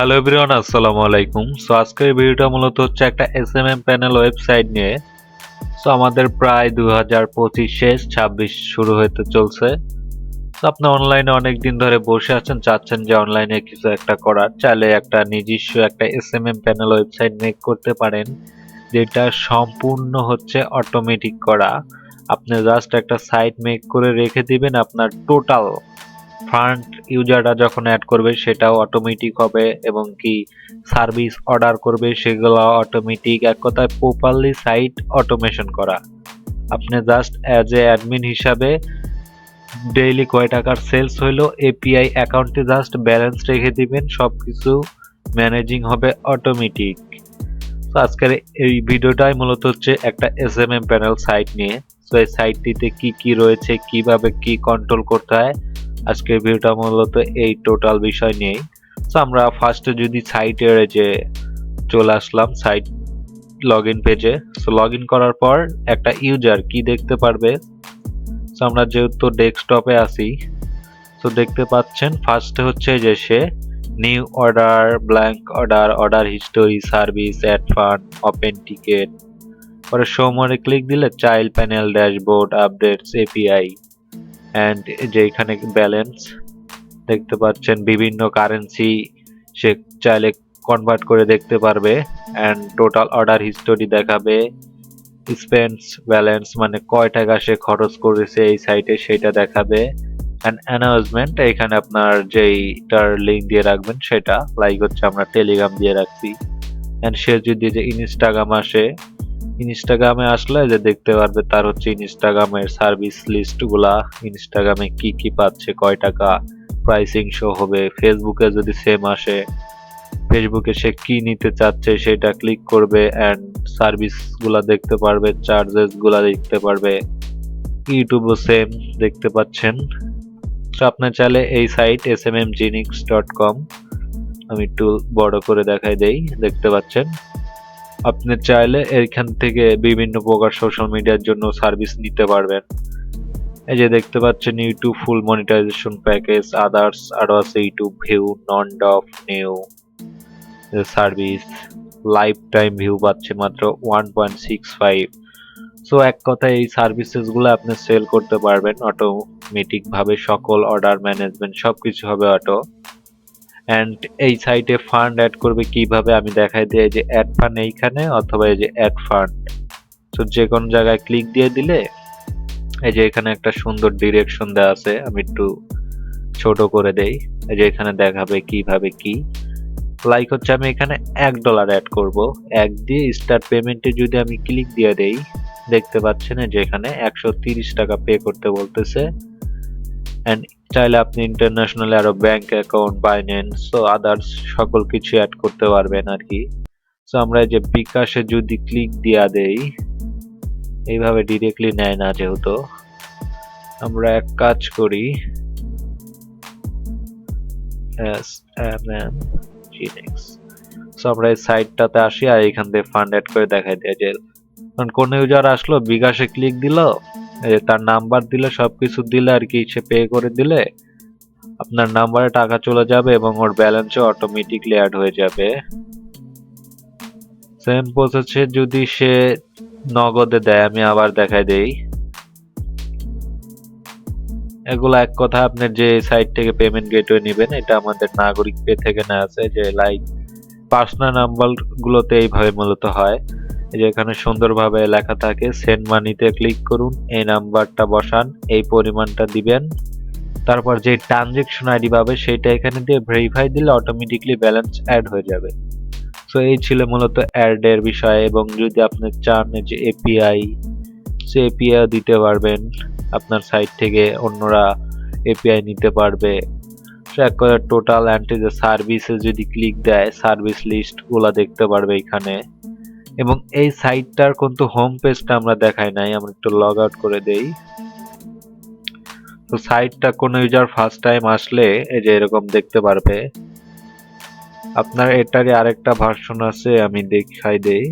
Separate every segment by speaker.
Speaker 1: Hello everyone আসসালামু আলাইকুম so আজকের ভিডিওটা মূলত হচ্ছে একটা S M M panel website নিয়ে। সো আমাদের প্রায় দু হাজার পঁচিশ শেষ, ছাব্বিশ শুরু হতে চলছে। তো আপনি অনলাইনে অনেক দিন ধরে বসে আছেন, চাচ্ছেন যে অনলাইনে কিছু একটা করার। চাইলে একটা নিজস্ব একটা S M M panel website make করতে পারেন, যেটা সম্পূর্ণ হচ্ছে অটোমেটিক করা। আপনি জাস্ট একটা সাইট মেক করে রেখে দিবেন আপনার টোটাল ফ্রন্ট ইউজাররা যখন অ্যাড করবে, সেটাও অটোমেটিক হবে এবং কি সার্ভিস অর্ডার করবে, সেগুলো অটোমেটিক এক কথায় প্রপারলি সাইট অটোমেশন করা। আপনি জাস্ট অ্যাজ এ অ্যাডমিন হিসাবে ডেইলি কয় টাকার সেলস হইল এপিআই অ্যাকাউন্টে জাস্ট ব্যালেন্স রেখে দিবেন সব কিছু ম্যানেজিং হবে অটোমেটিক তো আজকের এই ভিডিওটাই মূলত হচ্ছে একটা S M M panel site নিয়ে। তো এই সাইটটিতে কি কি রয়েছে, কীভাবে কি কন্ট্রোল করতে হয় আজকের ভিডিওটা মূলত এই টোটাল বিষয় নিয়েই। তো আমরা ফার্স্টে যদি সাইটের যে চলে আসলাম সাইট লগ ইন পেজে সো লগ ইন করার পর একটা ইউজার কি দেখতে পারবে? তো আমরা যেহেতু ডেস্কটপে আছি তো দেখতে পাচ্ছেন ফার্স্টে হচ্ছে যে সে new order blank order order history service add fund open ticket পরে সোমরে ক্লিক দিলে child panel dashboard updates API and যে এখানে ব্যালেন্স দেখতে পাচ্ছেন, বিভিন্ন কারেন্সি সে চাইলে কনভার্ট করে দেখতে পারবে। অ্যান্ড টোটাল অর্ডার হিস্টোরি দেখাবে। স্পেন্স ব্যালেন্স মানে কয় টাকা সে খরচ করেছে এই সাইটে সেটা দেখাবে। অ্যান্ড অ্যানাউন্সমেন্ট এখানে আপনার যেইটার লিঙ্ক দিয়ে রাখবেন সেটা লাইক হচ্ছে আমরা টেলিগ্রাম দিয়ে রাখছি। অ্যান্ড সে যদি যে ইনস্টাগ্রাম আসে ইনস্টাগ্রামে আসলে যে দেখতে পারবে তার হচ্ছে ইনস্টাগ্রামের সার্ভিস লিস্টগুলা ইনস্টাগ্রামে কি কি পাচ্ছে, কয় টাকা প্রাইসিং শো হবে ফেসবুকে যদি সেম আসে ফেসবুকে সে কি নিতে চাচ্ছে সেটা ক্লিক করবে অ্যান্ড সার্ভিসগুলা দেখতে পারবে চার্জেসগুলা দেখতে পারবে। ইউটিউবও সেম দেখতে পাচ্ছেন। তো আপনার চাইলে এই site S M M Genix dot com আমি একটু বড় করে দেখাই দেই, দেখতে পাচ্ছেন। আপনি চাইলে এখান থেকে বিভিন্ন প্রকার সোশ্যাল মিডিয়ার জন্য সার্ভিস নিতে পারবেন। এই যে দেখতে পাচ্ছেন YouTube full monetization package others আরও আছে YouTube view non drop new service life time view পাচ্ছে মাত্র one point six five so এক কথায় এই সার্ভিসেসগুলো আপনি সেল করতে পারবেন অটোমেটিক ভাবে, সকল অর্ডার ম্যানেজমেন্ট সবকিছু হবে অটো অ্যান্ড এই সাইটে ফান্ড অ্যাড করবে কীভাবে? আমি দেখাই দিই যে অ্যাড ফান্ড এইখানে অথবা এই যে অ্যাড ফান্ড তো যে কোনো জায়গায় ক্লিক দিয়ে দিলে, এই যে এখানে একটা সুন্দর ডিরেকশন দেওয়া আছে, আমি একটু ছোট করে দেই। এই যে এখানে দেখাবে কীভাবে কি। লাইক হচ্ছে আমি এখানে এক ডলার অ্যাড করব। এক দিয়ে স্টার্ট পেমেন্টে যদি আমি ক্লিক দিয়ে দেই, দেখতে পাচ্ছেন যে এখানে একশো টাকা পে করতে বলতেছে। অ্যান্ড চাইলে আপনি ইন্টারন্যাশনাল আরও bank account Binance so others সকল কিছু অ্যাড করতে পারবেন আর কি সো আমরা এই যে বিকাশে যদি ক্লিক দিয়া দেই, এইভাবে ডিরেক্টলি নেয় না যেহেতু। আমরা এক কাজ করি সো আমরা এই সাইটটাতে আসি আর এখান থেকে ফান্ড অ্যাড করে দেখাই দেয় যে, কারণ কোন ইউজার আসলো, বিকাশে ক্লিক দিল তার নাম্বার দিলে, সবকিছু দিলে আর কি, সে পে করে দিলে আপনার নাম্বারে টাকা চলে যাবে এবং ওর ব্যালেন্সও অটোমেটিকলি অ্যাড হয়ে যাবে। সেম প্রসেসে যদি সে নগদে দেয়, আমি আবার দেখাই দেই। এগুলো এক কথা, আপনি যে সাইট থেকে পেমেন্ট গেটওয়ে নেবেন, এটা আমাদের নাগরিক পে থেকে না আছে। যে লাইক পার্সোনাল নাম্বার গুলোতে এইভাবে মূলত হয়। এই যে এখানে সুন্দরভাবে লেখা থাকে সেন্ড মানিতে ক্লিক করুন, এই নাম্বারটা বসান, এই পরিমাণটা দিবেন। তারপর যে ট্রানজেকশন আইডি পাবে, সেটা এখানে দিয়ে ভেরিফাই দিলে অটোমেটিকলি ব্যালেন্স অ্যাড হয়ে যাবে। সো এই ছিল মূলত অ্যাড এর বিষয় এবং যদি আপনি চান যে এপিআই সে এপিআই দিতে পারবেন, আপনার সাইট থেকে অন্যরা এপিআই নিতে পারবে। এক কথা টোটাল অ্যান্টি যে সার্ভিসে যদি ক্লিক দেয় সার্ভিস লিস্টগুলো দেখতে পারবে এখানে। এবং এই সাইটটার কিন্তু হোম পেজটা আমরা দেখাই নাই, আমরা একটু লগ আউট করে দেই। তো সাইটটা কোনো ইউজার ফার্স্ট টাইম আসলে এই যে এরকম দেখতে পারবে। আপনার এটারই আরেকটা ভার্সন আছে, আমি দেখাই দেই।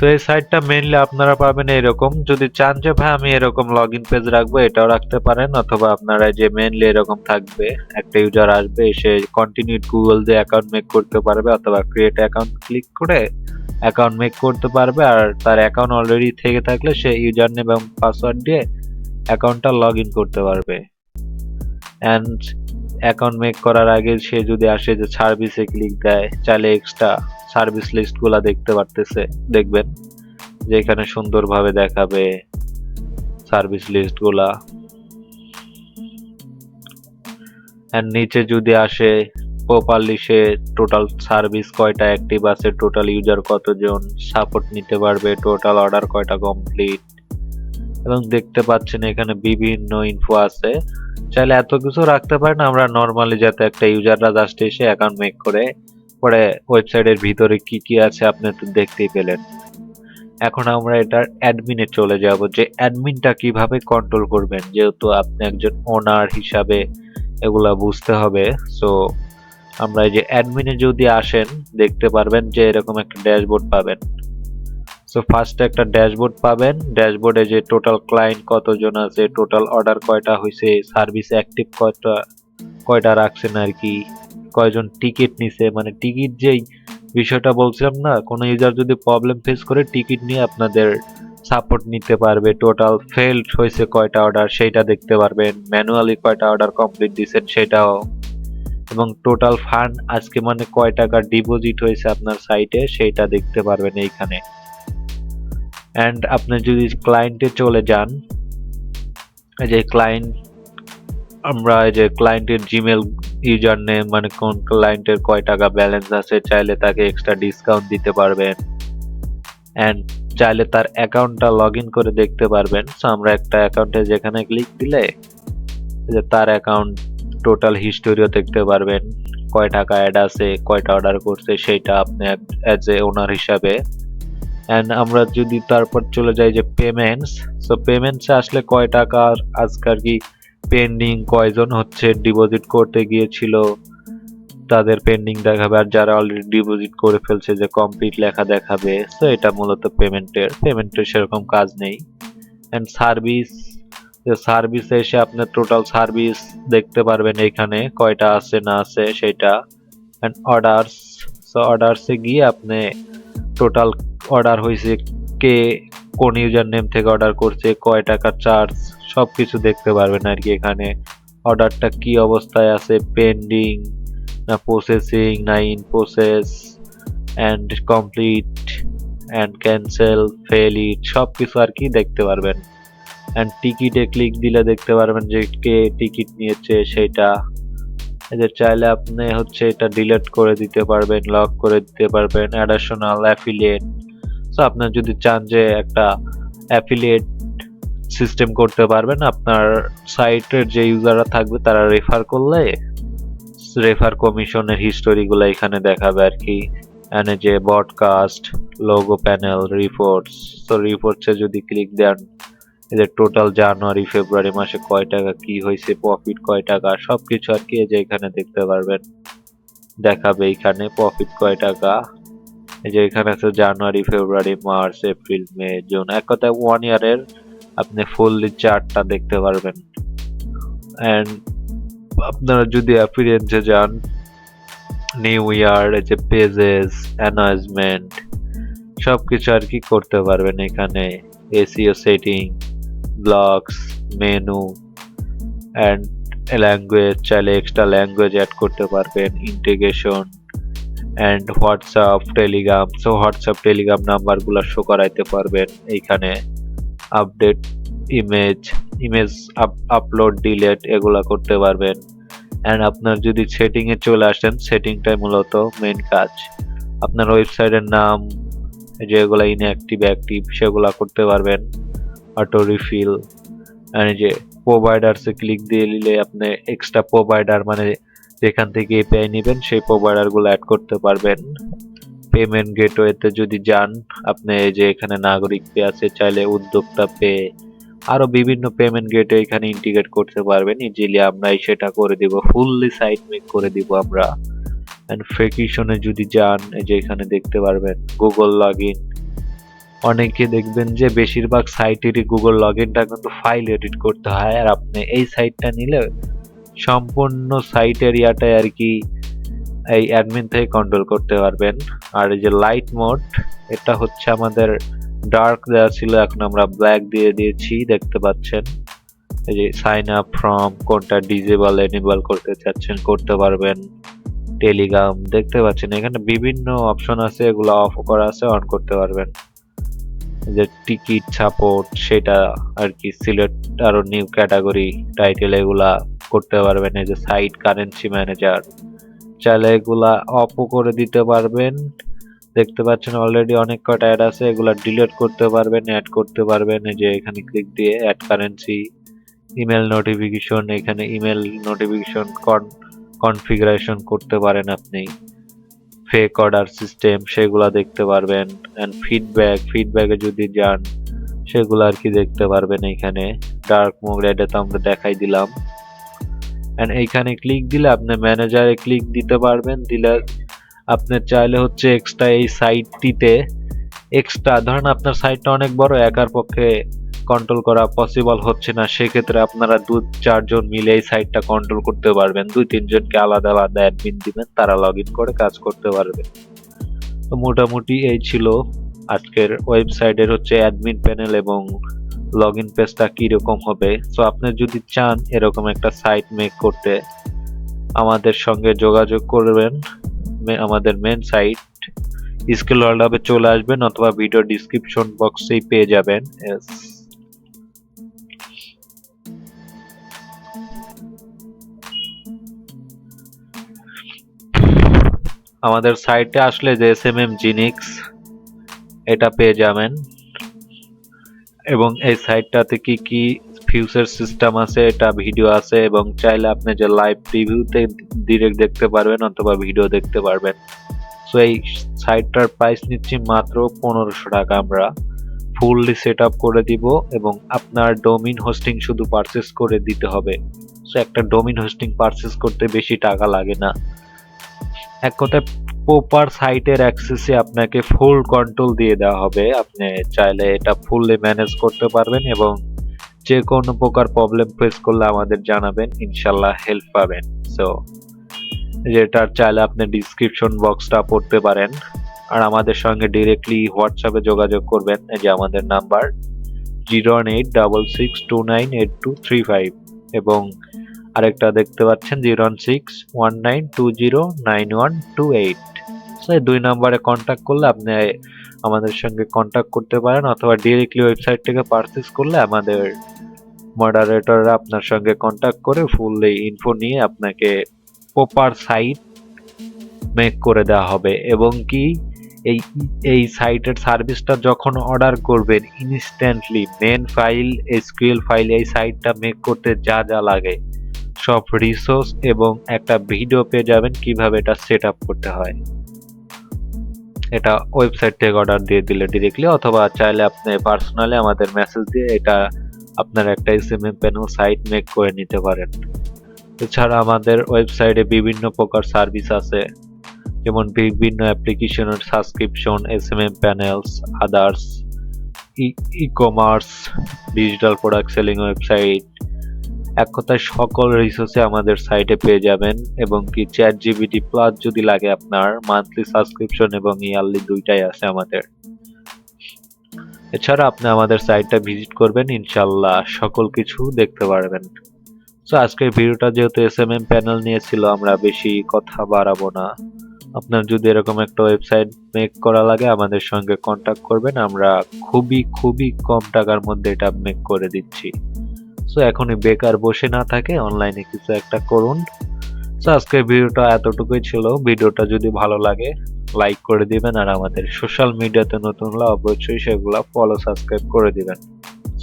Speaker 1: সো এই সাইটটা মেইনলি আপনারা পাবেন এরকম। যদি চান যে, ভাই, আমি এরকম লগ ইন পেজ রাখব, এটাও রাখতে পারেন। অথবা আপনারা যে মেইনলি এরকম থাকবে, একটা ইউজার আসবে, এসে কন্টিনিউ গুগল দিয়ে অ্যাকাউন্ট মেক করতে পারবে, অথবা ক্রিয়েট অ্যাকাউন্ট ক্লিক করে অ্যাকাউন্ট মেক করতে পারবে। আর তার অ্যাকাউন্ট অলরেডি থেকে থাকলে সে ইউজার নেম এবং পাসওয়ার্ড দিয়ে অ্যাকাউন্টটা লগ ইন করতে পারবে। অ্যান্ড অ্যাকাউন্ট মেক করার আগে সে যদি আসে যে সার্ভিসে ক্লিক দেয় চাইলে এক্সট্রা সার্ভিস লিস্টগুলা দেখতে পারতেছে, দেখবেন। যে এখানে সুন্দরভাবে দেখাবে সার্ভিস লিস্টগুলা এন্ড নিচে যদি আসে প্রপারলি সে টোটাল সার্ভিস কয়টা অ্যাক্টিভ আছে টোটাল ইউজার কতজন সাপোর্ট নিতে পারবে টোটাল অর্ডার কয়টা কমপ্লিট এবং দেখতে পাচ্ছেন এখানে বিভিন্ন ইনফো আছে। চাইলে এত কিছু রাখতে পারেন, আমরা নর্মালি যাতে একটা ইউজাররা জাস্ট এসে অ্যাকাউন্ট মেক করে পরে ওয়েবসাইটের ভিতরে কি কি আছে আপনি তো দেখতেই পেলেন। এখন আমরা এটার অ্যাডমিনে চলে যাব যে অ্যাডমিনটা কীভাবে কন্ট্রোল করবেন? যেহেতু আপনি একজন ওনার হিসাবে এগুলা বুঝতে হবে সো আমরা এই যে অ্যাডমিনে যদি আসেন, দেখতে পারবেন যে এরকম একটা ড্যাশবোর্ড পাবেন। সো ফার্স্ট একটা ড্যাশবোর্ড পাবেন ড্যাশবোর্ডে যে টোটাল ক্লায়েন্ট কতজন আছে টোটাল অর্ডার কয়টা হয়েছে সার্ভিস অ্যাক্টিভ কয়টা কয়টা রাখছেন আর কি। কয়জন টিকিট নিছে মানে টিকিট যেই বিষয়টা বলছিলাম না, কোনো ইউজার যদি প্রবলেম ফেস করে টিকিট নিয়ে আপনাদের সাপোর্ট নিতে পারবে। টোটাল ফেলড হয়েছে কয়টা অর্ডার সেইটা দেখতে পারবেন। ম্যানুয়ালি কয়টা অর্ডার কমপ্লিট দিচ্ছেন সেটাও। এবং টোটাল ফান্ড আজকে মানে কয় টাকা ডিপোজিট হয়েছে আপনার সাইটে সেইটা দেখতে পারবেন এইখানে। অ্যান্ড আপনি যদি ক্লায়েন্টে চলে যান যে ক্লায়েন্ট আমরা এই যে ক্লায়েন্টের জিমেল ইউজার নেম মানে কোন ক্লায়েন্টের কয় টাকা ব্যালেন্স আছে, চাইলে তাকে এক্সট্রা ডিসকাউন্ট দিতে পারবেন। অ্যান্ড চাইলে তার অ্যাকাউন্টটা লগ ইন করে দেখতে পারবেন। সো আমরা একটা অ্যাকাউন্টে যেখানে ক্লিক দিলে, যে তার অ্যাকাউন্ট টোটাল হিস্টোরিও দেখতে পারবেন। কয় টাকা অ্যাড আছে, কয়টা অর্ডার করছে, সেইটা আপনি অ্যাজ এ ওনার হিসাবে। অ্যান্ড আমরা যদি তারপর চলে যাই যে পেমেন্টস সো পেমেন্টসে আসলে কয় টাকা আজকাল কি পেন্ডিং কয়জন হচ্ছে ডিপোজিট করতে গিয়েছিল, তাদের পেন্ডিং দেখাবে। আর যারা অলরেডি ডিপোজিট করে ফেলছে যে কমপ্লিট লেখা দেখাবে তো এটা মূলত পেমেন্টের পেমেন্টের সেরকম কাজ নেই। অ্যান্ড সার্ভিস সার্ভিসে এসে আপনার টোটাল সার্ভিস দেখতে পারবেন এখানে, কয়টা আছে না আছে সেটা। অ্যান্ড অর্ডারস সো অর্ডারসে গিয়ে আপনি টোটাল অর্ডার হয়েছে কে কোন ইউজার নেম থেকে অর্ডার করছে, কয় টাকা চার্জ সব কিছু দেখতে পারবেন আর কি এখানে। অর্ডারটা কি অবস্থায় আছে, পেন্ডিং না প্রসেসিং না in process and complete and cancel fail it সব কিছু আর কি দেখতে পারবেন। অ্যান্ড টিকিটে ক্লিক দিলে দেখতে পারবেন যে কে টিকিট নিয়েছে সেটা। এদের চাইলে আপনি হচ্ছে এটা ডিলিট করে দিতে পারবেন লক করে দিতে পারবেন অ্যাডিশনাল অ্যাফিলিয়েট সো আপনার যদি চান যে একটা অ্যাফিলিয়েট সিস্টেম করতে পারবেন, আপনার সাইটের যে ইউজাররা থাকবে তারা রেফার করলে রেফার কমিশনের হিস্টোরিগুলো এখানে দেখাবে আর কি। এনে যে বডকাস্ট লোগো প্যানেল রিপোর্টস তো রিপোর্টসে যদি ক্লিক দেন, এদের টোটাল জানুয়ারি, ফেব্রুয়ারি মাসে কয় টাকা কি হয়েছে প্রফিট কয় টাকা, সবকিছু আর কি যে এখানে দেখতে পারবেন। দেখাবে এখানে প্রফিট কয় টাকা। এই যে এখানে আছে January, February, March, April, May, June. এক কথায় ওয়ান ইয়ারের আপনি ফুললি চার্টটা দেখতে পারবেন। অ্যান্ড আপনারা যদি অ্যাপিরিয়েন্সে যান নিউ ইয়ার এই যে পেজেস অ্যানাউন্সমেন্ট সব কিছু আর কি করতে পারবেন এখানে। SEO setting blogs menu and language চাইলে এক্সট্রা ল্যাঙ্গুয়েজ অ্যাড করতে পারবেন integration and WhatsApp Telegram so WhatsApp Telegram নাম্বারগুলো শো করাইতে পারবেন এইখানে। Update image image upload delete এগুলা করতে পারবেন। অ্যান্ড আপনার যদি সেটিংয়ে চলে আসেন সেটিংটাই মূলত মেন কাজ। আপনার ওয়েবসাইটের নাম যেগুলো ইনঅ্যাক্টিভ অ্যাক্টিভ সেগুলা করতে পারবেন। অটো রিফিল অ্যান্ড যে প্রোভাইডারসে ক্লিক দিয়ে নিলে আপনি এক্সট্রা প্রোভাইডার মানে যেখান থেকে এপিআই নেবেন, সেই প্রোভাইডারগুলো অ্যাড করতে পারবেন। পেমেন্ট গেটওয়েতে যদি যান, আপনি যে এখানে নাগরিক পে আছে, চাইলে উদ্যোক্তা পে, আরও বিভিন্ন পেমেন্ট গেটে এখানে ইন্টিগ্রেট করতে পারবেন। ইজিলি আমরা সেটা করে দিব ফুললি সাইট মেক করে দিব আমরা। অ্যান্ড ফেকিশনে যদি যান যে এখানে দেখতে পারবেন গুগল লগ ইন অনেকে দেখবেন যে বেশিরভাগ সাইটেরই গুগল লগ ইনটা কিন্তু ফাইল এডিট করতে হয়। আর আপনি এই সাইটটা নিলে সম্পূর্ণ সাইটের ইয়াটাই আর কি এই অ্যাডমিন থেকে কন্ট্রোল করতে পারবেন। আর এই যে লাইট মোড এটা হচ্ছে আমাদের ডার্ক দেওয়া ছিল, এখন আমরা ব্ল্যাক দিয়ে দিয়েছি, দেখতে পাচ্ছেন। এই যে সাইন আপ ফ্রম কোনটা ডিজেবল এনেবল করতে চাচ্ছেন, করতে পারবেন। টেলিগ্রাম দেখতে পাচ্ছেন, এখানে বিভিন্ন অপশন আছে, এগুলো অফ করা আছে অন করতে পারবেন। যে টিকিট সাপোর্ট সেটা আর কি সিলেক্ট আরও নিউ ক্যাটাগরি টাইটেল এগুলা করতে পারবেন, এই যে সাইট কারেন্সি ম্যানেজার চাইলে এগুলা অফও করে দিতে পারবেন। দেখতে পাচ্ছেন অলরেডি অনেক কটা অ্যাড আছে, এগুলা ডিলিট করতে পারবেন অ্যাড করতে পারবেন। এই যে এখানে ক্লিক দিয়ে অ্যাড কারেন্সি ইমেল নোটিফিকেশন এখানে ইমেল নোটিফিকেশন কনফিগারেশন করতে পারেন আপনি। ফেক অর্ডার সিস্টেম সেগুলা দেখতে পারবেন। এন্ড ফিডব্যাক ফিডব্যাকে যদি যান, সেগুলো আর কি দেখতে পারবেন এখানে। ডার্ক মোড এটা তো আমরা দেখাই দিলাম। এন্ড এইখানে ক্লিক দিলে আপনি ম্যানেজারে ক্লিক দিতে পারবেন। দিলে আপনি চাইলে হচ্ছে এক্সট্রা এই সাইটটিতে এক্সট্রা ধরেন আপনার সাইটটা অনেক বড়, একার পক্ষে কন্ট্রোল করা পসিবল হচ্ছে না। সেক্ষেত্রে আপনারা দু চারজন মিলে এই সাইটটা কন্ট্রোল করতে পারবেন। দুই, তিনজনকে আলাদা আলাদা অ্যাডমিন দিবেন, তারা লগ করে কাজ করতে পারবে। তো মোটামুটি এই ছিল আজকের ওয়েবসাইটের হচ্ছে অ্যাডমিন প্যানেল এবং লগ ইন পেজটা কীরকম হবে? সো আপনি যদি চান এরকম একটা সাইট মেক করতে, আমাদের সঙ্গে যোগাযোগ করবেন। আমাদের মেন সাইট স্কিল ওয়ার্ল্ড হাবে চলে আসবেন অথবা ভিডিও ডিসক্রিপশন বক্সেই পেয়ে যাবেন. আমাদের সাইটে আসলে যে এস এম এম জিনিক্স এটা পেয়ে যাবেন। এবং এই সাইটটাতে কি কি ফিউচার সিস্টেম আছে, এটা ভিডিও আছে এবং চাইলে আপনি যে লাইভ রিভিউতে ডিরেক্ট দেখতে পারবেন অথবা ভিডিও দেখতে পারবেন। সো এই সাইটটার প্রাইস নিচ্ছি মাত্র পনেরোশো টাকা। আমরা ফুললি সেট আপ করে দিব এবং আপনার ডোমিন হোস্টিং শুধু পারচেস করে দিতে হবে। সো একটা ডোমিন হোস্টিং পারচেস করতে বেশি টাকা লাগে না। এক কথায় প্রপার সাইটের অ্যাক্সেসে আপনাকে ফুল কন্ট্রোল দিয়ে দেওয়া হবে। আপনি চাইলে এটা ফুললি ম্যানেজ করতে পারবেন এবং যে কোনো প্রকার প্রবলেম ফেস করলে আমাদের জানাবেন, ইনশাল্লাহ হেল্প পাবেন। সো যেটার চাইলে আপনি ডিসক্রিপশন বক্সটা পড়তে পারেন। আর আমাদের সঙ্গে ডিরেক্টলি হোয়াটসঅ্যাপে যোগাযোগ করবেন যে আমাদের number zero one eight double six two nine eight two three five এবং আরেকটা দেখতে পাচ্ছেন zero six one nine two zero nine one two eight এই দুই নম্বরে কন্ট্যাক্ট করলে আপনি আমাদের সঙ্গে কন্ট্যাক্ট করতে পারেন অথবা ডিরেক্টলি ওয়েবসাইট থেকে পারচেস করলে আমাদের মডারেটররা আপনার সঙ্গে কন্ট্যাক্ট করে ফুল ইনফো নিয়ে আপনাকে প্রপার সাইট মেক করে দেওয়া হবে। এবং কি এই এই সাইটের সার্ভিসটা যখন অর্ডার করবেন instantly main file SQL file এই সাইটটা মেক করতে যা যা লাগে, সব রিসোর্স এবং একটা ভিডিও পেয়ে যাবেন কীভাবে এটা সেট করতে হয়। এটা ওয়েবসাইট থেকে অর্ডার দিয়ে দিলে ডিরেক্টলি অথবা চাইলে আপনি পার্সোনালি আমাদের মেসেজ দিয়ে এটা আপনার একটা এসএমএম প্যানেল সাইট মেক করে নিতে পারেন। এছাড়া আমাদের ওয়েবসাইটে বিভিন্ন প্রকার সার্ভিস আছে, যেমন বিভিন্ন অ্যাপ্লিকেশনের subscription SMM panels others e commerce digital product selling website এক কথায় সকল রিসোর্সে আমাদের সাইটে পেয়ে যাবেন এবং কি চ্যাট জিবিটি প্লাস যদি লাগে আপনার মান্থলি সাবস্ক্রিপশন এবং ইয়ারলি দুইটাই আছে আমাদের। এছাড়া আপনি আমাদের সাইটটা ভিজিট করবেন ইনশাল্লাহ সকল কিছু দেখতে পারবেন। তো আজকের ভিডিওটা যেহেতু এস এম এম প্যানেল নিয়েছিল আমরা বেশি কথা বাড়াবো না। আপনার যদি এরকম একটা ওয়েবসাইট মেক করা লাগে, আমাদের সঙ্গে কন্ট্যাক্ট করবেন, আমরা খুবই খুবই কম টাকার মধ্যে এটা মেক করে দিচ্ছি। সো এখনই বেকার বসে না থাকে অনলাইনে কিছু একটা করুন। সো আজকে ভিডিওটা এতটুকুই ছিল। ভিডিওটা যদি ভালো লাগে লাইক করে দিবেন আর আমাদের সোশ্যাল মিডিয়াতে নতুন হলে অবশ্যই সেগুলো ফলো সাবস্ক্রাইব করে দিবেন।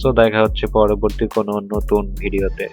Speaker 1: সো দেখা হচ্ছে পরবর্তী কোনো নতুন ভিডিওতে